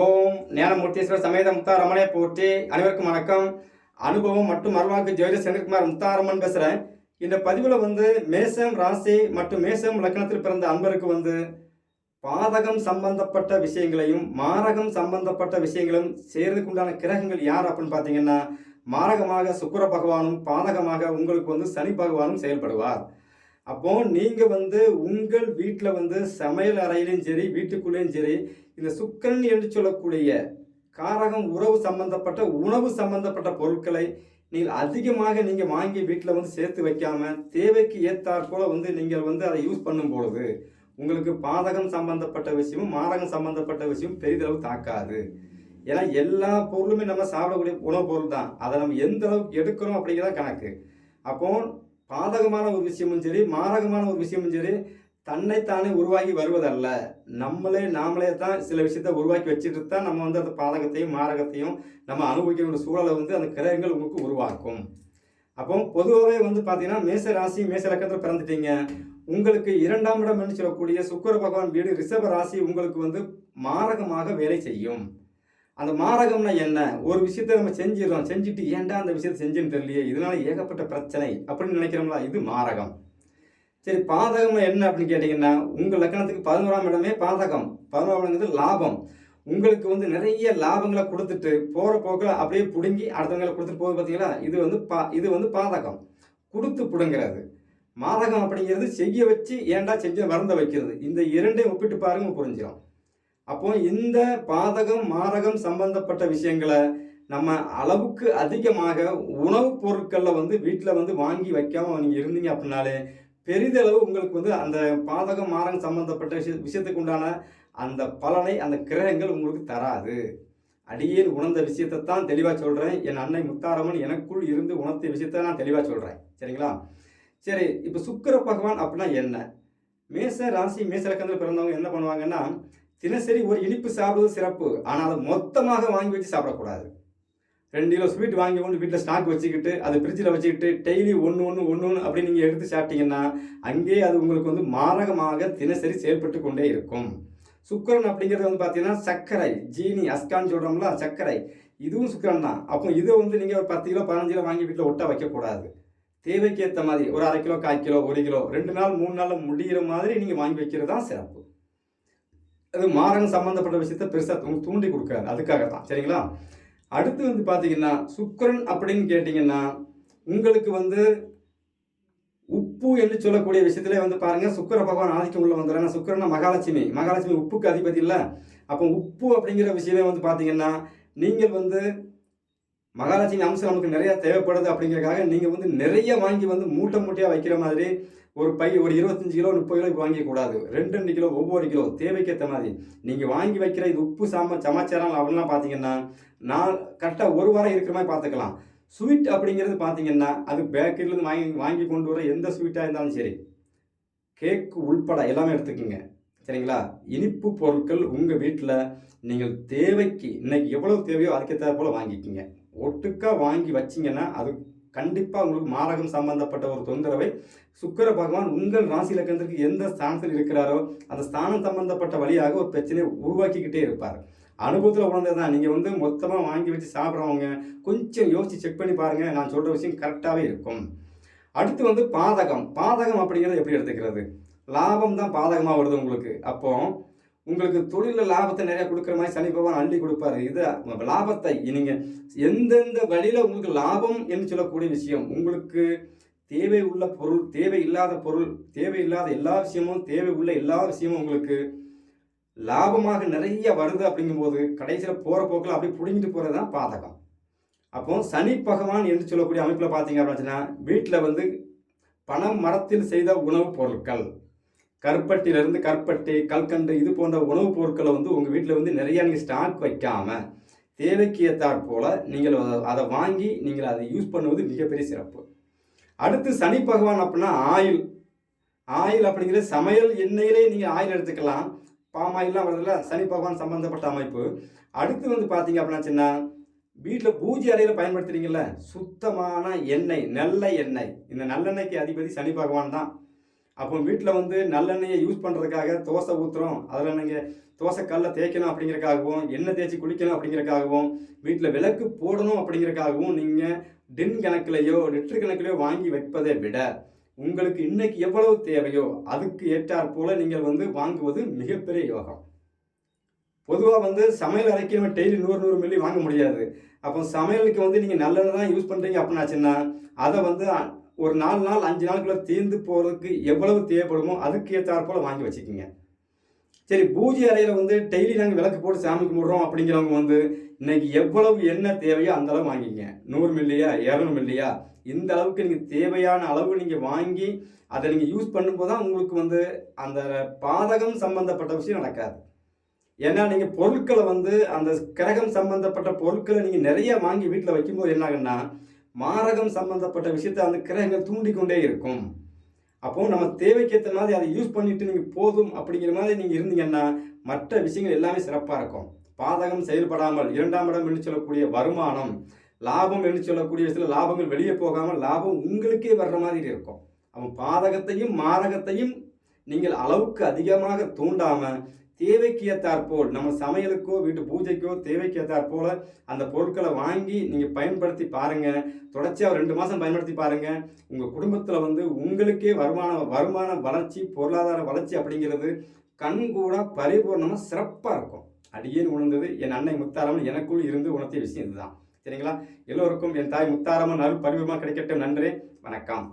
ஓம் ஞானமூர்த்தீஸ்வரர் சமேத முத்தாரமனை போற்றி. அனைவருக்கும் வணக்கம். அனுபவம் மற்றும் அருள்வாக்கு ஜோதிட செந்தில்குமார் முத்தாரமன் பேசுகிறேன் இந்த பதிவில் வந்து மேசம் ராசி மற்றும் மேசம் லக்னத்தில் பிறந்த அன்பருக்கு வந்து பாதகம் சம்பந்தப்பட்ட விஷயங்களையும் மாரகம் சம்பந்தப்பட்ட விஷயங்களும் செய்கிறதுக்கு உண்டான கிரகங்கள் யார் அப்படின்னு பார்த்தீங்கன்னா மாரகமாக சுக்கர பகவானும் பாதகமாக உங்களுக்கு வந்து சனி பகவானும் செயல்படுவார். அப்போ நீங்கள் வந்து உங்கள் வீட்டில் வந்து சமையல் அறையிலும் சரி வீட்டுக்குள்ளேயும் சரி இந்த சுக்கரன் என்று சொல்லக்கூடிய காரகம் உறவு சம்பந்தப்பட்ட உணவு சம்பந்தப்பட்ட பொருட்களை நீங்கள் அதிகமாக நீங்கள் வாங்கி வீட்டில் வந்து சேர்த்து வைக்காமல் தேவைக்கு ஏற்றாற் போல் வந்து நீங்கள் வந்து அதை யூஸ் பண்ணும் பொழுது உங்களுக்கு பாதகம் சம்பந்தப்பட்ட விஷயமும் மாரகம் சம்பந்தப்பட்ட விஷயமும் பெரிதளவு தாக்காது. ஏன்னா எல்லா பொருளுமே நம்ம சாப்பிடக்கூடிய உணவுப் பொருள் தான் அதை நம்ம எந்த அளவுக்கு எடுக்கிறோம் அப்படிங்கிறத கணக்கு. அப்போது பாதகமான ஒரு விஷயமும் சரி மாரகமான ஒரு விஷயமும் சரி தன்னைத்தானே உருவாகி வருவதல்ல. நம்மளே நாமளே தான் சில விஷயத்த உருவாக்கி வச்சுட்டு தான் நம்ம வந்து அந்த பாதகத்தையும் மாரகத்தையும் நம்ம அனுபவிக்கிற சூழலை வந்து அந்த கிரகங்கள் உங்களுக்கு உருவாக்கும். அப்போ பொதுவாகவே வந்து பார்த்தீங்கன்னா மேச ராசி மேச லக்கத்தில் பிறந்துட்டீங்க. உங்களுக்கு இரண்டாம் இடம் என்று சொல்லக்கூடிய சுக்கர பகவான் வீடு ரிஷப ராசி உங்களுக்கு வந்து மாரகமாக வேலை செய்யும். அந்த மாரகம்னா என்ன? ஒரு விஷயத்தை நம்ம செஞ்சிடறோம். செஞ்சுட்டு ஏன்டா அந்த விஷயத்தை செஞ்சுன்னு தெரியலையே? இதனால ஏகப்பட்ட பிரச்சனை அப்படின்னு நினைக்கிறோம்ல இது மாரகம். சரி பாதகம் என்ன அப்படின்னு கேட்டிங்கன்னா உங்கள் லக்கணத்துக்கு பதினோராம் இடமே பாதகம். பதினோராம் இடங்கிறது லாபம். உங்களுக்கு வந்து நிறைய லாபங்களை கொடுத்துட்டு போகிற போக்கில் அப்படியே பிடுங்கி அடுத்தவங்களை கொடுத்துட்டு போகுது பார்த்தீங்களா இது வந்து பா இது வந்து பாதகம். கொடுத்து பிடுங்கிறது. மாதகம் அப்படிங்கிறது செய்ய வச்சு ஏன்டா செஞ்சு மறந்த வைக்கிறது. இந்த இரண்டையும் ஒப்பிட்டு பாருங்க புரிஞ்சிடும் அப்போ இந்த பாதகம் மாரகம் சம்பந்தப்பட்ட விஷயங்களை நம்ம அளவுக்கு அதிகமாக உணவுப் பொருட்களில் வந்து வீட்டில் வந்து வாங்கி வைக்காம நீங்கள் இருந்தீங்க அப்படின்னாலே பெரிதளவு உங்களுக்கு வந்து அந்த பாதகம் மாரகம் சம்பந்தப்பட்ட விஷய விஷயத்துக்கு உண்டான அந்த பலனை அந்த கிரகங்கள் உங்களுக்கு தராது. அடியேன் உணர்ந்த விஷயத்தை தான் தெளிவாக சொல்கிறேன் என் அன்னை முத்தாரமன் எனக்குள் இருந்து உணர்த்திய விஷயத்தை நான் தெளிவாக சொல்கிறேன் சரிங்களா? சரி இப்போ சுக்கர பகவான் அப்படின்னா என்ன? மேச ராசி மேச லக்கணத்தில் பிறந்தவங்க என்ன பண்ணுவாங்கன்னா தினசரி ஒரு இனிப்பு சாப்பிடுவது சிறப்பு. ஆனால் அதை மொத்தமாக வாங்கி வச்சு சாப்பிடக்கூடாது. ரெண்டு கிலோ ஸ்வீட் வாங்கி கொண்டு வீட்டில் ஸ்டாக் வச்சுக்கிட்டு அது ஃப்ரிட்ஜில் வச்சுக்கிட்டு டெய்லி ஒன்று ஒன்று ஒன்று ஒன்று அப்படி நீங்கள் எடுத்து சாப்பிட்டீங்கன்னா அங்கேயே அது உங்களுக்கு வந்து மாரகமாக தினசரி செயல்பட்டு கொண்டே இருக்கும். சுக்கரன் அப்படிங்கிறது வந்து பார்த்தீங்கன்னா சர்க்கரை ஜீனி அஸ்கான்னு சொல்கிறோம்ல சர்க்கரை. இதுவும் சுக்கரன் தான். அப்போ இதை வந்து நீங்கள் ஒரு பத்து கிலோ பதினஞ்சு கிலோ வாங்கி வீட்டில் ஒட்ட வைக்கக்கூடாது. தேவைக்கு ஏற்ற மாதிரி ஒரு அரை கிலோ கால் கிலோ ஒரு கிலோ ரெண்டு நாள் மூணு நாளில் முடிகிற மாதிரி நீங்கள் வாங்கி வைக்கிறது தான் சிறப்பு. அது மாரகம் சம்மந்தப்பட்ட விஷயத்த பெருசாக தூண்டி கொடுக்காது. அதுக்காக தான் சரிங்களா? அடுத்து வந்து பார்த்தீங்கன்னா சுக்கரன் அப்படின்னு கேட்டிங்கன்னா உங்களுக்கு வந்து உப்பு என்று சொல்லக்கூடிய விஷயத்திலே வந்து பாருங்க சுக்கர பகவான் ஆதிக்கம் உள்ள வந்துடுறாங்க சுக்கரனா மகாலட்சுமி. மகாலட்சுமி உப்புக்கு அதிபதி இல்லை. அப்போ உப்பு அப்படிங்கிற விஷயமே வந்து பார்த்தீங்கன்னா நீங்கள் வந்து மகாலட்சுமி அம்சம் நமக்கு நிறையா தேவைப்படுது அப்படிங்கிறதுக்காக நீங்கள் வந்து நிறைய வாங்கி வந்து மூட்டை மூட்டையாக வைக்கிற மாதிரி ஒரு பை ஒரு இருபத்தஞ்சு கிலோ முப்பது கிலோ வாங்கிக்கூடாது ரெண்டு ரெண்டு கிலோ ஒவ்வொரு கிலோ தேவைக்கேற்ற மாதிரி. நீங்கள் வாங்கி வைக்கிற இது உப்பு சாம சமாச்சாரம் அப்படிலாம் பார்த்தீங்கன்னா நான் கரெக்டாக ஒரு வாரம் இருக்கிற மாதிரி பார்த்துக்கலாம் ஸ்வீட் அப்படிங்கிறது பார்த்தீங்கன்னா அது பேக்கரியிலேருந்து வாங்கி வாங்கி கொண்டு வர எந்த ஸ்வீட்டாக இருந்தாலும் சரி கேக்கு உள்பட எல்லாமே எடுத்துக்கோங்க. சரிங்களா? இனிப்பு பொருட்கள் உங்கள் வீட்டில் நீங்கள் தேவைக்கு இன்னைக்கு எவ்வளோ தேவையோ அதுக்கேற்ற போல் வாங்கிக்கோங்க. ஒட்டுக்கா வாங்கி வச்சிங்கன்னா அது கண்டிப்பாக உங்களுக்கு மாரகம் சம்பந்தப்பட்ட ஒரு தொந்தரவை சுக்கிர பகவான் உங்கள் ராசி லக்கணத்திற்கு எந்த ஸ்தானத்தில் இருக்கிறாரோ அந்த ஸ்தானம் சம்பந்தப்பட்ட வழியாக ஒரு பிரச்சனையை உருவாக்கிக்கிட்டே இருப்பார். அனுபவத்தில் உணர்ந்தது தான் நீங்கள் வந்து மொத்தமாக வாங்கி வச்சு சாப்பிட்றவங்க கொஞ்சம் யோசித்து செக் பண்ணி பாருங்கள் நான் சொல்கிற விஷயம் கரெக்டாகவே இருக்கும். அடுத்து வந்து பாதகம். பாதகம் அப்படிங்கிறது எப்படி எடுத்துக்கிறது? லாபம் தான் பாதகமாக வருது உங்களுக்கு. அப்போது உங்களுக்கு தொழிலில் லாபத்தை நிறைய கொடுக்குற மாதிரி சனி பகவான் அள்ளி கொடுப்பாரு. இது லாபத்தை நீங்கள் எந்தெந்த வழியில் உங்களுக்கு லாபம் என்று சொல்லக்கூடிய விஷயம் உங்களுக்கு தேவை உள்ள பொருள் தேவை இல்லாத பொருள் தேவை இல்லாத எல்லா விஷயமும் தேவை உள்ள எல்லா விஷயமும் உங்களுக்கு லாபமாக நிறைய வருது அப்படிங்கும்போது கடைசியில் போகிற போக்கில் அப்படியே பிடிங்கிட்டு போகிறது தான் பாதகம். அப்போ சனி பகவான் என்று சொல்லக்கூடிய அமைப்பில் பார்த்தீங்க அப்படின்னா வீட்டில் வந்து பணம் மரத்தில் செய்த உணவுப் பொருட்கள் கருப்பட்டியிலிருந்து கருப்பட்டி கல்கண்டு இது போன்ற உணவுப் பொருட்களை வந்து உங்கள் வீட்டில் வந்து நிறைய நீங்கள் ஸ்டாக் வைக்காமல் தேவைக்கு ஏற்றாற் போல் நீங்கள் அதை- அதை வாங்கி நீங்கள் அதை யூஸ் பண்ணுவது மிகப்பெரிய சிறப்பு. அடுத்து சனி பகவான் அப்படின்னா ஆயில் ஆயில் அப்படிங்கிறது சமையல் எண்ணெயிலே நீங்கள் ஆயில் எடுத்துக்கலாம். பாம் ஆயிலெலாம் வருதுல்ல சனி பகவான் சம்பந்தப்பட்ட அமைப்பு. அடுத்து வந்து பார்த்தீங்க அப்படின்னா சின்ன வீட்டில் பூஜை அறையில் பயன்படுத்துகிறீங்கள சுத்தமான எண்ணெய் நல்ல எண்ணெய். இந்த நல்லெண்ணெய்க்கு அதிபதி சனி பகவான் தான். அப்போ வீட்டில் வந்து நல்லெண்ணெயை யூஸ் பண்ணுறதுக்காக தோசை ஊற்றுறோம் அதில் நீங்கள் தோசைக்கல்ல தேய்க்கணும் அப்படிங்கிறக்காகவும் எண்ணெய் தேய்ச்சி குளிக்கணும் அப்படிங்கிறக்காகவும் வீட்டில் விளக்கு போடணும் அப்படிங்கிறக்காகவும் நீங்கள் டின் கணக்கிலையோ லிட்டர் கணக்கிலேயோ வாங்கி வைப்பதை விட உங்களுக்கு இன்னைக்கு எவ்வளவு தேவையோ அதுக்கு ஏற்றாற் போல நீங்கள் வந்து வாங்குவது மிகப்பெரிய யோகம். பொதுவாக வந்து சமையல் அறைக்கு நம்ம டெய்லி நூறு நூறு மில்லி வாங்க முடியாது. அப்போ சமையலுக்கு வந்து நீங்கள் நல்லெண்ணெய் தான் யூஸ் பண்ணுறீங்க அப்படின்னாச்சுன்னா அதை வந்து ஒரு நாலு நாள் அஞ்சு நாளுக்குள்ள தீர்ந்து போகிறதுக்கு எவ்வளவு தேவைப்படுமோ அதுக்கு ஏற்றாற்போல் வாங்கி வச்சுக்கோங்க. சரி பூஜை அறையில் வந்து டெய்லி நாங்கள் விளக்கு போட்டு சாமி கும்பிட்றோம் அப்படிங்கிறவங்க வந்து இன்னைக்கு எவ்வளவு என்ன தேவையோ அந்த அளவு வாங்கிங்க நூறு மில்லியா இரநூறு மில்லியா இந்த அளவுக்கு நீங்கள் தேவையான அளவு நீங்கள் வாங்கி அதை நீங்கள் யூஸ் பண்ணும்போது தான் உங்களுக்கு வந்து அந்த பாதகம் சம்மந்தப்பட்ட விஷயம் நடக்காது. ஏன்னா நீங்கள் பொருட்களை வந்து அந்த கிரகம் சம்மந்தப்பட்ட பொருட்களை நீங்கள் நிறைய வாங்கி வீட்டில் வைக்கும்போது என்ன ஆகுன்னா மாரகம் சம்பந்தப்பட்ட விஷயத்தை அந்த கிரகங்கள் தூண்டிக்கொண்டே இருக்கும். அப்போ நம்ம தேவைக்கேற்ற மாதிரி அதை யூஸ் பண்ணிட்டு நீங்கள் போதும் அப்படிங்கிற மாதிரி நீங்கள் இருந்தீங்கன்னா மற்ற விஷயங்கள் எல்லாமே சிறப்பாக இருக்கும். பாதகம் செயல்படாமல் இரண்டாம் இடம் என்று சொல்லக்கூடிய வருமானம் லாபம் என்று சொல்லக்கூடிய விஷயத்தில் லாபங்கள் வெளியே போகாமல் லாபம் உங்களுக்கே வர்ற மாதிரி இருக்கும். அவன் பாதகத்தையும் மாரகத்தையும் நீங்கள் அளவுக்கு அதிகமாக தூண்டாமல் தேவைக்கு ஏற்றாற்போல் நம்ம சமையலுக்கோ வீட்டு பூஜைக்கோ தேவைக்கு ஏற்றாற்போல் அந்த பொருட்களை வாங்கி நீங்கள் பயன்படுத்தி பாருங்கள் தொடர்ச்சியாக ரெண்டு மாதம் பயன்படுத்தி பாருங்கள் உங்கள் குடும்பத்தில் வந்து உங்களுக்கே வருமான வருமான வளர்ச்சி பொருளாதார வளர்ச்சி அப்படிங்கிறது கண்கூட பரிபூர்ணமாக சிறப்பாக இருக்கும். அடியேன் உணர்ந்தது என் அன்னை முத்தாரம்மன் எனக்குள் இருந்து உணர்த்திய விஷயம் இதுதான். சரிங்களா? எல்லோருக்கும் என் தாய் முத்தாரம்மன் அருள் பரிபூர்ணமாக கிடைக்கட்டும். நன்றி. வணக்கம்.